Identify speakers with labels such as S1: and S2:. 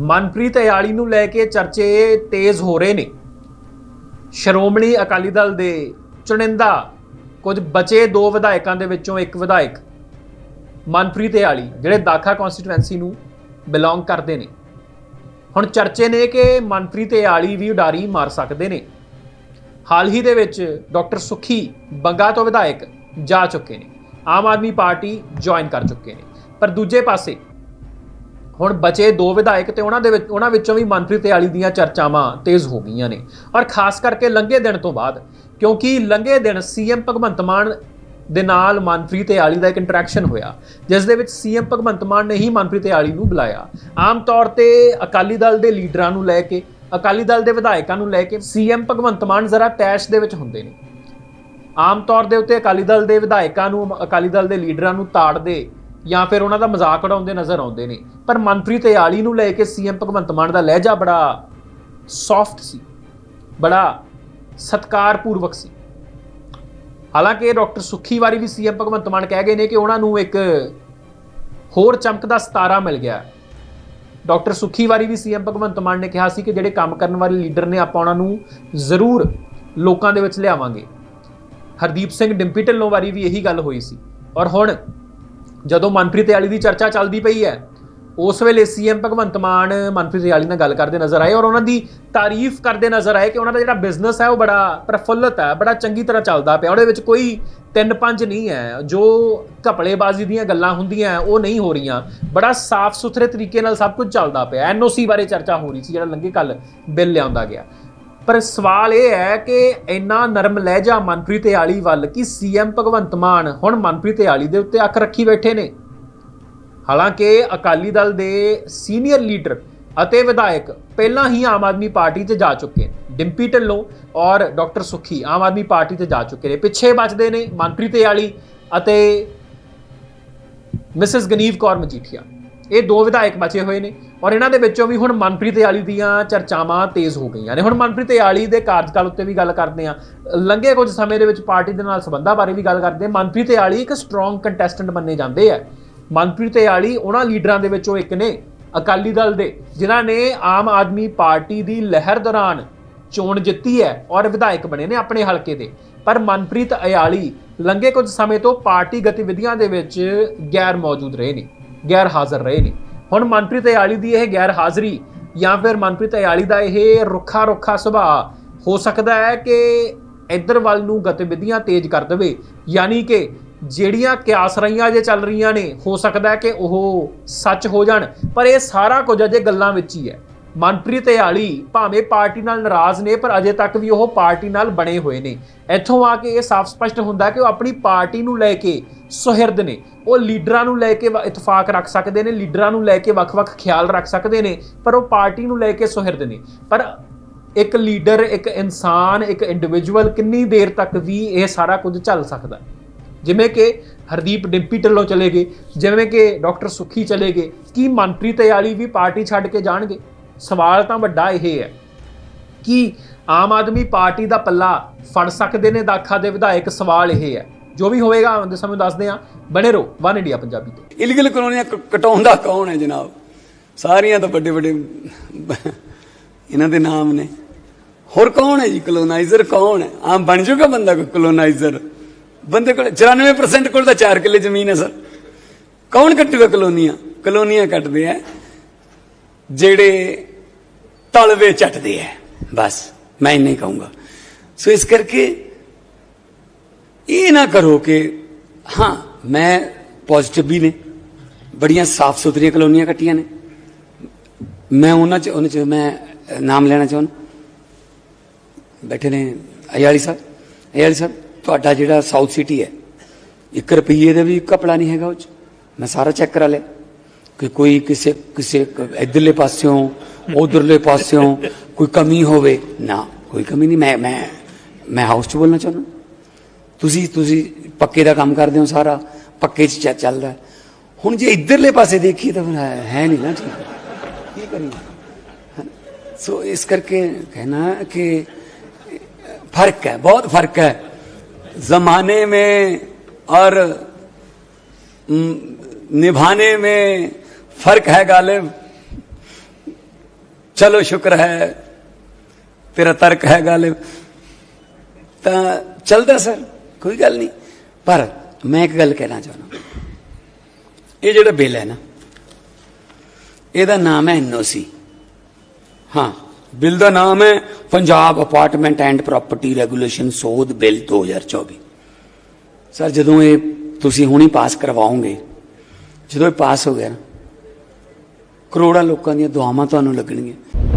S1: ਮਨਪ੍ਰੀਤ ਅਯਾਲੀ ਨੂੰ ਲੈ ਕੇ ਚਰਚੇ ਤੇਜ਼ ਹੋ ਰਹੇ ਨੇ। ਸ਼੍ਰੋਮਣੀ ਅਕਾਲੀ ਦਲ ਦੇ ਚੁਣਿੰਦਾ ਕੁਝ ਬਚੇ ਦੋ ਵਿਧਾਇਕਾਂ ਦੇ ਵਿੱਚੋਂ ਇੱਕ ਵਿਧਾਇਕ ਮਨਪ੍ਰੀਤ ਅਯਾਲੀ ਜਿਹੜੇ ਦਾਖਾ ਕਨਸਟੀਟੂਐਂਸੀ ਨੂੰ ਬਿਲੋਂਗ ਕਰਦੇ ਨੇ। ਹੁਣ ਚਰਚੇ ਨੇ ਕਿ ਮਨਪ੍ਰੀਤ ਅਯਾਲੀ ਵੀ ਉਡਾਰੀ ਮਾਰ ਸਕਦੇ ਨੇ। ਹਾਲ ਹੀ ਦੇ ਵਿੱਚ ਡਾਕਟਰ ਸੁਖੀ ਬੰਗਾ ਤੋਂ ਵਿਧਾਇਕ ਜਾ ਚੁੱਕੇ ਨੇ। ਆਮ ਆਦਮੀ ਪਾਰਟੀ ਜੁਆਇਨ ਕਰ ਚੁੱਕੇ ਨੇ। ਪਰ ਦੂਜੇ ਪਾਸੇ ਹੁਣ ਬਚੇ ਦੋ ਵਿਧਾਇਕ ਤੇ ਉਹਨਾਂ ਦੇ ਵਿੱਚ ਉਹਨਾਂ ਵਿੱਚੋਂ ਵੀ ਮਨਪ੍ਰੀਤ ਅਯਾਲੀ ਦੀਆਂ ਚਰਚਾਵਾਂ ਤੇਜ਼ ਹੋ ਗਈਆਂ ਨੇ। ਔਰ ਖਾਸ ਕਰਕੇ ਲੰਘੇ ਦਿਨ ਤੋਂ ਬਾਅਦ, ਕਿਉਂਕਿ ਲੰਘੇ ਦਿਨ ਸੀਐਮ ਭਗਵੰਤ ਮਾਨ ਦੇ ਨਾਲ ਮਨਪ੍ਰੀਤ ਆਲੀ ਦਾ ਇੱਕ ਇੰਟਰੈਕਸ਼ਨ ਹੋਇਆ, ਜਿਸ ਦੇ ਵਿੱਚ ਸੀਐਮ ਭਗਵੰਤ ਮਾਨ ਨੇ ਹੀ ਮਨਪ੍ਰੀਤ ਆਲੀ ਨੂੰ ਬੁਲਾਇਆ। ਆਮ ਤੌਰ ਤੇ ਅਕਾਲੀ ਦਲ ਦੇ ਲੀਡਰਾਂ ਨੂੰ ਲੈ ਕੇ, ਅਕਾਲੀ ਦਲ ਦੇ ਵਿਧਾਇਕਾਂ ਨੂੰ ਲੈ ਕੇ ਸੀਐਮ ਭਗਵੰਤ ਮਾਨ ਜ਼ਰਾ ਟੈਸ਼ ਦੇ ਵਿੱਚ ਹੁੰਦੇ ਨੇ। ਆਮ ਤੌਰ ਦੇ ਉੱਤੇ ਅਕਾਲੀ ਦਲ ਦੇ ਵਿਧਾਇਕਾਂ ਨੂੰ, ਅਕਾਲੀ ਦਲ ਦੇ ਲੀਡਰਾਂ ਨੂੰ ਤਾੜਦੇ ਜਾਂ ਫਿਰ ਉਹਨਾਂ ਦਾ ਮਜ਼ਾਕ ਉਡਾਉਂਦੇ ਨਜ਼ਰ ਆਉਂਦੇ ਨੇ। ਪਰ ਮਨਪ੍ਰੀਤ ਅਯਾਲੀ ਨੂੰ ਲੈ ਕੇ ਸੀਐਮ ਭਗਵੰਤ ਮਾਨ ਦਾ ਲਹਿਜਾ ਬੜਾ ਸੌਫਟ ਸੀ। ਬੜਾ ਸਤਕਾਰਪੂਰਵਕ ਸੀ। ਹਾਲਾਂਕਿ ਡਾਕਟਰ ਸੁੱਖੀ ਵਾਰੀ ਵੀ ਸੀਐਮ ਭਗਵੰਤ ਮਾਨ ਕਹਿ ਗਏ ਨੇ ਕਿ ਉਹਨਾਂ ਨੂੰ ਇੱਕ ਹੋਰ ਚਮਕਦਾ ਸਤਾਰਾ ਮਿਲ ਗਿਆ। ਡਾਕਟਰ ਸੁੱਖੀ ਵਾਰੀ ਵੀ ਸੀਐਮ ਭਗਵੰਤ ਮਾਨ ਨੇ ਕਿਹਾ ਸੀ ਕਿ ਜਿਹੜੇ ਕੰਮ ਕਰਨ ਵਾਲੇ ਲੀਡਰ ਨੇ, ਆਪਾਂ ਉਹਨਾਂ ਨੂੰ ਜ਼ਰੂਰ ਲੋਕਾਂ ਦੇ ਵਿੱਚ ਲਿਆਵਾਂਗੇ। ਹਰਦੀਪ ਸਿੰਘ ਡਿੰਪੀ ਢਿੱਲੋਂ ਵਾਰੀ ਵੀ ਇਹੀ ਗੱਲ ਹੋਈ ਸੀ। ਔਰ ਹੁਣ ਜਦੋਂ ਮਨਪ੍ਰੀਤ ਅਯਾਲੀ ਦੀ ਚਰਚਾ ਚੱਲਦੀ ਪਈ ਹੈ, ਉਸ ਵੇਲੇ ਸੀਐਮ ਭਗਵੰਤ ਮਾਨ ਮਨਪ੍ਰੀਤ ਅਯਾਲੀ ਨਾਲ ਗੱਲ ਕਰਦੇ ਨਜ਼ਰ ਆਏ ਔਰ ਉਹਨਾਂ ਦੀ ਤਾਰੀਫ ਕਰਦੇ ਨਜ਼ਰ ਆਏ ਕਿ ਉਹਨਾਂ ਦਾ ਜਿਹੜਾ ਬਿਜ਼ਨਸ ਹੈ ਉਹ ਬੜਾ ਪ੍ਰਫੁੱਲਤ ਹੈ, ਬੜਾ ਚੰਗੀ ਤਰ੍ਹਾਂ ਚੱਲਦਾ ਪਿਆ, ਉਹਦੇ ਵਿੱਚ ਕੋਈ ਤਿੰਨ ਪੰਜ ਨਹੀਂ ਹੈ, ਜੋ ਘਪਲੇਬਾਜ਼ੀ ਦੀਆਂ ਗੱਲਾਂ ਹੁੰਦੀਆਂ, ਉਹ ਨਹੀਂ ਹੋ ਰਹੀਆਂ। ਬੜਾ ਸਾਫ਼ ਸੁਥਰੇ ਤਰੀਕੇ ਨਾਲ ਸਭ ਕੁਝ ਚੱਲਦਾ ਪਿਆ ਐਨਓਸੀ ਬਾਰੇ ਚਰਚਾ ਹੋ ਰਹੀ ਸੀ, ਜਿਹੜਾ ਲੰਘੇ ਕੱਲ ਬਿੱਲ ਲਿਆਉਂਦਾ ਗਿਆ। ਪਰ ਸਵਾਲ ਇਹ ਹੈ ਕਿ ਇੰਨਾ ਨਰਮ ਲਹਿਜਾ ਮਨਪ੍ਰੀਤ ਆਲੀ ਵੱਲ ਕਿ ਸੀਐਮ ਭਗਵੰਤ ਮਾਨ ਹੁਣ ਮਨਪ੍ਰੀਤ ਆਲੀ ਦੇ ਉੱਤੇ ਅੱਖ ਰੱਖੀ ਬੈਠੇ ਨੇ? ਹਾਲਾਂਕਿ ਅਕਾਲੀ ਦਲ ਦੇ ਸੀਨੀਅਰ ਲੀਡਰ ਅਤੇ ਵਿਧਾਇਕ ਪਹਿਲਾਂ ਹੀ ਆਮ ਆਦਮੀ ਪਾਰਟੀ 'ਚ ਜਾ ਚੁੱਕੇ ਨੇ। ਡਿੰਪੀ ਢਿੱਲੋਂ ਔਰ ਡਾਕਟਰ ਸੁਖੀ ਆਮ ਆਦਮੀ ਪਾਰਟੀ 'ਚ ਜਾ ਚੁੱਕੇ ਨੇ। ਪਿੱਛੇ ਬਚਦੇ ਨੇ ਮਨਪ੍ਰੀਤ ਆਲੀ ਅਤੇ ਮਿਸਿਸ ਗਨੀਵ ਕੌਰ ਮਜੀਠੀਆ। ਇਹ ਦੋ ਵਿਧਾਇਕ ਬਚੇ ਹੋਏ ਨੇ ਔਰ ਇਹਨਾਂ ਦੇ ਵਿੱਚੋਂ ਵੀ ਹੁਣ ਮਨਪ੍ਰੀਤ ਅਯਾਲੀ ਦੀਆਂ ਚਰਚਾਵਾਂ ਤੇਜ਼ ਹੋ ਗਈਆਂ ਨੇ। ਹੁਣ ਮਨਪ੍ਰੀਤ ਅਯਾਲੀ ਦੇ ਕਾਰਜਕਾਲ ਉੱਤੇ ਵੀ ਗੱਲ ਕਰਦੇ ਆ ਲੰਘੇ ਕੁਝ ਸਮੇਂ ਦੇ ਵਿੱਚ ਪਾਰਟੀ ਦੇ ਨਾਲ ਸੰਬੰਧਾਂ ਬਾਰੇ ਵੀ ਗੱਲ ਕਰਦੇ ਮਨਪ੍ਰੀਤ ਅਯਾਲੀ ਇੱਕ ਸਟਰੋਂਗ ਕੰਟੈਸਟੈਂਟ ਮੰਨੇ ਜਾਂਦੇ ਆ। ਮਨਪ੍ਰੀਤ ਅਯਾਲੀ ਉਹਨਾਂ ਲੀਡਰਾਂ ਦੇ ਵਿੱਚੋਂ ਇੱਕ ਨੇ ਅਕਾਲੀ ਦਲ ਦੇ, ਜਿਨ੍ਹਾਂ ਨੇ ਆਮ ਆਦਮੀ ਪਾਰਟੀ ਦੀ ਲਹਿਰ ਦੌਰਾਨ ਚੋਣ ਜਿੱਤੀ ਹੈ ਔਰ ਵਿਧਾਇਕ ਬਣੇ ਨੇ ਆਪਣੇ ਹਲਕੇ ਦੇ। ਪਰ ਮਨਪ੍ਰੀਤ ਅਯਾਲੀ ਲੰਘੇ ਕੁਝ ਸਮੇਂ ਤੋਂ ਪਾਰਟੀ ਗਤੀਵਿਧੀਆਂ ਦੇ ਵਿੱਚ ਗੈਰ ਮੌਜੂਦ ਰਹੇ ਨੇ। ਗੈਰ ਹਾਜ਼ਰ ਰਹੇ ਨੇ। ਹੁਣ ਮਨਪ੍ਰੀਤ ਅਯਾਲੀ ਦੀ ਇਹ ਗੈਰ ਹਾਜ਼ਰੀ ਜਾਂ ਫਿਰ ਮਨਪ੍ਰੀਤ ਅਯਾਲੀ ਦਾ ਇਹ ਰੁੱਖਾ ਰੁੱਖਾ ਸੁਭਾਅ ਹੋ ਸਕਦਾ ਹੈ ਕਿ ਇੱਧਰ ਵੱਲ ਨੂੰ ਗਤੀਵਿਧੀਆਂ ਤੇਜ਼ ਕਰ ਦੇਵੇ। ਯਾਨੀ ਕਿ ਜਿਹੜੀਆਂ ਕਿਆਸ ਰਹੀਆਂ ਜੇ ਚੱਲ ਰਹੀਆਂ ਨੇ, ਹੋ ਸਕਦਾ ਹੈ ਕਿ ਉਹ ਸੱਚ ਹੋ ਜਾਣ। ਪਰ ਇਹ ਸਾਰਾ ਕੁਝ ਅਜੇ ਗੱਲਾਂ ਵਿੱਚ ਹੀ ਹੈ। ਮਨਪ੍ਰੀਤ ਅਯਾਲੀ ਭਾਵੇਂ ਪਾਰਟੀ ਨਾਲ ਨਾਰਾਜ਼ ਨੇ, ਪਰ ਅਜੇ ਤੱਕ ਵੀ ਉਹ ਪਾਰਟੀ ਨਾਲ ਬਣੇ ਹੋਏ ਨੇ। ਇੱਥੋਂ ਆ ਕੇ ਇਹ ਸਾਫ਼ ਸਪਸ਼ਟ ਹੁੰਦਾ ਕਿ ਉਹ ਆਪਣੀ ਪਾਰਟੀ ਨੂੰ ਲੈ ਕੇ ਸੁਹਿਰਦ ਨੇ। ਉਹ ਲੀਡਰਾਂ ਨੂੰ ਲੈ ਕੇ ਇਤਫਾਕ ਰੱਖ ਸਕਦੇ ਨੇ, ਲੀਡਰਾਂ ਨੂੰ ਲੈ ਕੇ ਵੱਖ-ਵੱਖ ਖਿਆਲ ਰੱਖ ਸਕਦੇ ਨੇ, ਪਰ ਉਹ ਪਾਰਟੀ ਨੂੰ ਲੈ ਕੇ ਸੁਹਿਰਦ ਨੇ। ਪਰ ਇੱਕ ਲੀਡਰ, ਇੱਕ ਇਨਸਾਨ, ਇੱਕ ਇੰਡੀਵਿਜੂਅਲ ਕਿੰਨੀ ਦੇਰ ਤੱਕ ਵੀ ਇਹ ਸਾਰਾ ਕੁਝ ਚੱਲ ਸਕਦਾ ਜਿਵੇਂ ਕਿ ਹਰਦੀਪ ਡਿੰਪੀ ਢਿੱਲੋਂ ਚਲੇ ਗਏ, ਜਿਵੇਂ ਕਿ ਡਾਕਟਰ ਸੁਖੀ ਚਲੇ ਗਏ, ਕੀ ਮਨਪ੍ਰੀਤ ਅਯਾਲੀ ਵੀ ਪਾਰਟੀ ਛੱਡ ਕੇ ਜਾਣਗੇ? ਸਵਾਲ ਤਾਂ ਵੱਡਾ ਇਹ ਹੈ ਕਿ ਆਮ ਆਦਮੀ ਪਾਰਟੀ ਦਾ ਪੱਲਾ ਫੜ ਸਕਦੇ ਨੇ ਦਾਖਾ ਦੇ ਵਿਧਾਇਕ, ਸਵਾਲ ਇਹ ਹੈ। ਜੋ ਵੀ ਹੋਵੇਗਾ ਆਉਂਦੇ ਸਮੇਂ ਦੱਸਦੇ ਆ ਬਣੇ ਰਹੋ, ਵਨ ਇੰਡੀਆ ਪੰਜਾਬੀ ਤੇ।
S2: ਇਲੀਗਲ ਕਲੋਨੀਆਂ ਕਟਾਉਂਦਾ ਕੌਣ ਹੈ ਜਨਾਬ? ਸਾਰੀਆਂ ਤਾਂ ਵੱਡੇ ਵੱਡੇ ਇਹਨਾਂ ਦੇ ਨਾਮ ਨੇ। ਹੋਰ ਕੌਣ ਹੈ ਜੀ? ਕਲੋਨਾਈਜ਼ਰ ਕੌਣ ਹੈ? ਆਮ ਬਣ ਜਾਊਗਾ ਬੰਦਾ ਕੋਈ ਕਲੋਨਾਈਜ਼ਰ? ਬੰਦੇ ਕੋਲ 94% ਕੋਲ ਤਾਂ 4 ਕਿੱਲੇ ਜ਼ਮੀਨ ਹੈ, ਸਰ। ਕੌਣ ਕੱਟੂਗਾ ਕਲੋਨੀਆਂ? ਕਲੋਨੀਆਂ ਕੱਟਦੇ ਆ। ਜਿਹੜੇ ਤਲਵੇ ਚੱਟਦੇ ਆ ਬਸ, ਮੈਂ ਇੰਨਾ ਹੀ ਕਹੂੰਗਾ। ਸੋ ਇਸ ਕਰਕੇ ਇਹ ਨਾ ਕਰੋ ਕਿ, ਹਾਂ, ਮੈਂ ਪੋਜ਼ਿਟਿਵ ਵੀ ਨੇ, ਬੜੀਆਂ ਸਾਫ਼ ਸੁਥਰੀਆਂ ਕਲੋਨੀਆਂ ਕੱਟੀਆਂ ਨੇ। ਮੈਂ ਉਹਨਾਂ ਚ ਉਹਨਾਂ ਚ ਮੈਂ ਨਾਮ ਲੈਣਾ ਚਾਹੁੰਦਾ। ਬੈਠੇ ਨੇ ਅਯਾਲੀ ਸਾਹਿਬ। ਅਯਾਲੀ ਸਾਹਿਬ, ਤੁਹਾਡਾ ਜਿਹੜਾ ਸਾਊਥ ਸਿਟੀ ਹੈ 1 ਰੁਪਈਏ ਦਾ ਵੀ ਕਪੜਾ ਨਹੀਂ ਹੈਗਾ ਉਹ ਚ। ਮੈਂ ਸਾਰਾ ਚੈੱਕ ਕਰਾ ਲਿਆ। ਕਿ ਕੋਈ ਕਿਸੇ ਕਿਸੇ ਕ- ਇੱਧਰਲੇ ਪਾਸਿਓਂ ਉਧਰਲੇ ਪਾਸਿਓਂ ਕੋਈ ਕਮੀ ਹੋਵੇ ਨਾ ਕੋਈ ਕਮੀ ਨਹੀਂ ਮੈਂ ਮੈਂ ਮੈਂ ਹਾਊਸ ਚ ਬੋਲਣਾ ਚਾਹੁੰਦਾ ਤੁਸੀਂ ਤੁਸੀਂ ਪੱਕੇ ਦਾ ਕੰਮ ਕਰਦੇ ਹੋ ਸਾਰਾ ਪੱਕੇ ਚ ਚੱ- ਚੱਲਦਾ ਹੈ। ਹੁਣ ਜੇ ਇਧਰਲੇ ਪਾਸੇ ਦੇਖੀਏ ਤਾਂ ਫਿਰ ਹੈ ਹੈ ਨਹੀਂ ਨਾ ਠੀਕ ਕੀ ਕਰੀਏ ਸੋ ਇਸ ਕਰਕੇ ਕਹਿਣਾ ਕਿ फर्क है बहुत फर्क है जमाने में और म, निभाने में फर्क है गालिब ਚਲੋ ਸ਼ੁਕਰ ਹੈ ਤੇਰਾ ਤਰਕ ਹੈ ਗੱਲ ਤਾਂ ਚੱਲਦਾ ਸਰ ਕੋਈ ਗੱਲ ਨਹੀਂ ਪਰ ਮੈਂ ਇੱਕ ਗੱਲ ਕਹਿਣਾ ਚਾਹੁੰਦਾ ਇਹ ਜਿਹੜਾ ਬਿੱਲ ਹੈ ਨਾ ਇਹਦਾ ਨਾਮ ਹੈ ਐਨਓਸੀ ਹਾਂ ਬਿੱਲ ਦਾ ਨਾਮ ਹੈ Punjab apartment and property regulation ਸੋਧ ਬਿੱਲ 2024 ਸਰ ਜਦੋਂ ਇਹ ਤੁਸੀਂ ਹੁਣੀ ਪਾਸ ਕਰਵਾਓਗੇ ਜਦੋਂ ਇਹ ਪਾਸ ਹੋ ਗਿਆ ਨਾ ਕਰੋੜਾਂ ਲੋਕਾਂ ਦੀਆਂ ਦੁਆਵਾਂ ਤੁਹਾਨੂੰ ਲੱਗਣਗੀਆਂ।